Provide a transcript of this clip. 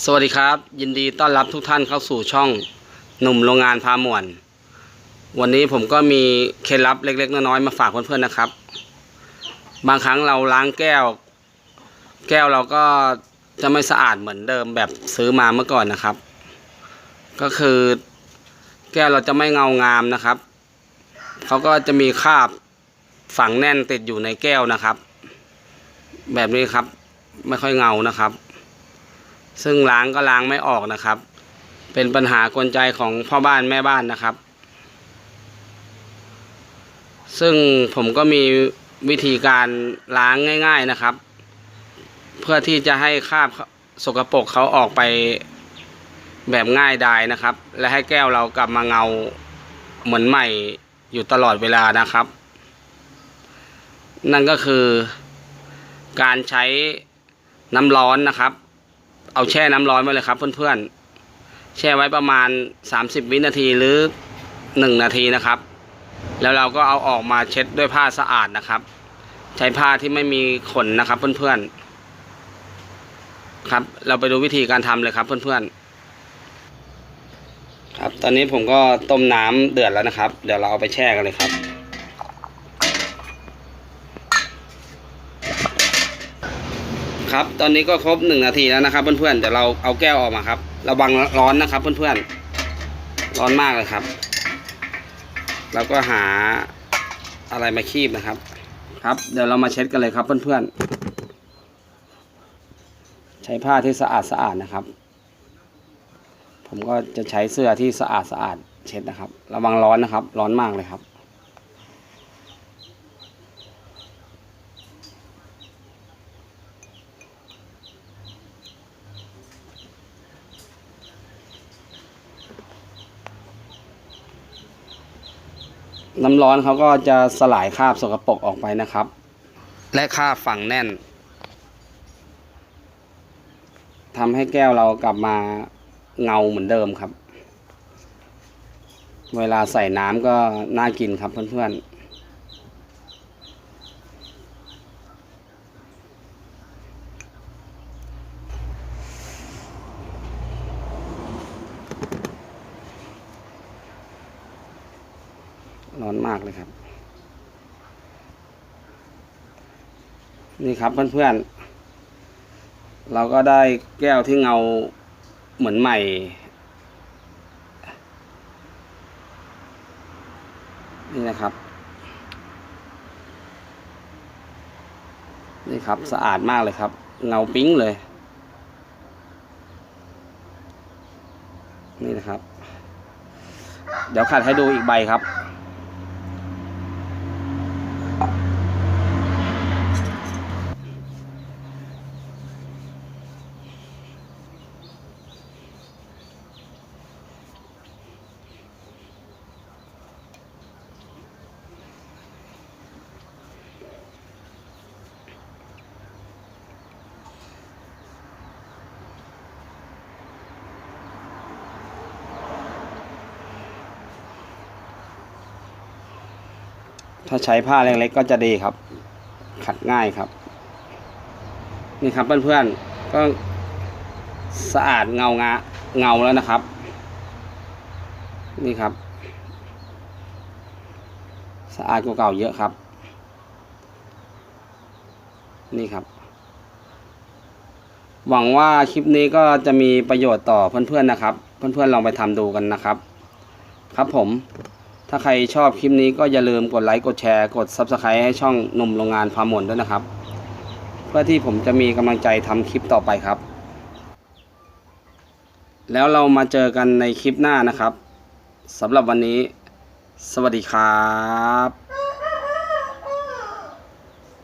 สวัสดีครับ ยินดีต้อนรับทุกท่านเข้าสู่ช่องหนุ่มโรงงานพาหมวน วันนี้ผมก็มีเคล็ดลับเล็กๆน้อยๆมาฝากเพื่อนๆนะครับ บางครั้งเราล้างแก้ว แก้วเราก็จะไม่สะอาดเหมือนเดิมแบบซื้อมาเมื่อก่อนนะครับ ก็คือแก้วเราจะไม่เงางามนะครับเขาก็จะมีคราบฝังแน่นติดอยู่ในแก้วนะครับ แบบนี้ครับไม่ค่อยเงานะครับ ซึ่งล้างก็ล้างไม่ออกนะครับ เป็นปัญหากวนใจของพ่อบ้านแม่บ้านนะครับ ซึ่งผมก็มีวิธีการล้างง่าย ๆนะครับ เพื่อที่จะให้คราบสกปรกเขาออกไปแบบง่ายดายนะครับ และให้แก้วเรากลับมาเงาเหมือนใหม่อยู่ตลอดเวลานะครับ นั่นก็คือการใช้น้ำร้อนนะครับ เอาแช่น้ำร้อนไว้เลยครับ เพื่อนๆ แช่ไว้ประมาณ 30 วินาทีหรือ 1 นาทีนะครับ แล้วเราก็เอาออกมาเช็ดด้วยผ้าสะอาดนะครับ ใช้ผ้าที่ไม่มีขนนะครับ เพื่อนๆ ครับ เราไปดูวิธีการทำเลยครับ เพื่อนๆ ครับ ตอนนี้ผมก็ต้มน้ำเดือดแล้วนะครับ เดี๋ยวเราเอาไปแช่กันเลยครับ ครับ ตอนนี้ก็ครบหนึ่งนาทีแล้วนะครับ เพื่อนๆเดี๋ยวเราเอาแก้วออกมาครับระวังร้อนนะครับ เพื่อนๆร้อนมากเลยครับแล้วก็หาอะไรมาคีบนะครับ ครับ เดี๋ยวเรามาเช็ดกันเลยครับ เพื่อนๆใช้ผ้าที่สะอาดสะอาดนะครับ ผมก็จะใช้เสื้อที่สะอาดสะอาดเช็ดนะครับ ระวังร้อนนะครับ ร้อนมากเลยครับ น้ำร้อนเขาก็จะสลายคราบสกปรกออกไปนะครับ และคราบฝังแน่นทำให้แก้วเรากลับมาเงาเหมือนเดิมครับ เวลาใส่น้ำก็น่ากินครับเพื่อนๆ ร้อนมากเลยครับ นี่ครับเพื่อนๆ เราก็ได้แก้วที่เงาเหมือนใหม่ นี่นะครับ นี่ครับสะอาดมากเลยครับ เงาปิ๊งเลย นี่นะครับ เดี๋ยวขัดให้ดูอีกใบครับ ถ้าใช้ผ้าเล็กๆก็จะดีครับ ขัดง่ายครับ นี่ครับเพื่อนๆก็สะอาดเงางาเงาแล้วนะครับ นี่ครับ สะอาดกว่าเก่าเยอะครับ นี่ครับ หวังว่าคลิปนี้ก็จะมีประโยชน์ต่อเพื่อนๆนะครับ เพื่อนๆลองไปทำดูกันนะครับ ครับผม ถ้าใครชอบคลิปนี้ก็อย่าลืมกดไลค์กดแชร์กด Subscribe ให้ช่องหนุ่มโรงงานพาหมนด้วยนะครับ เพื่อที่ผมจะมีกำลังใจทำคลิปต่อไปครับ แล้วเรามาเจอกันในคลิปหน้านะครับสำหรับวันนี้ สวัสดีครับ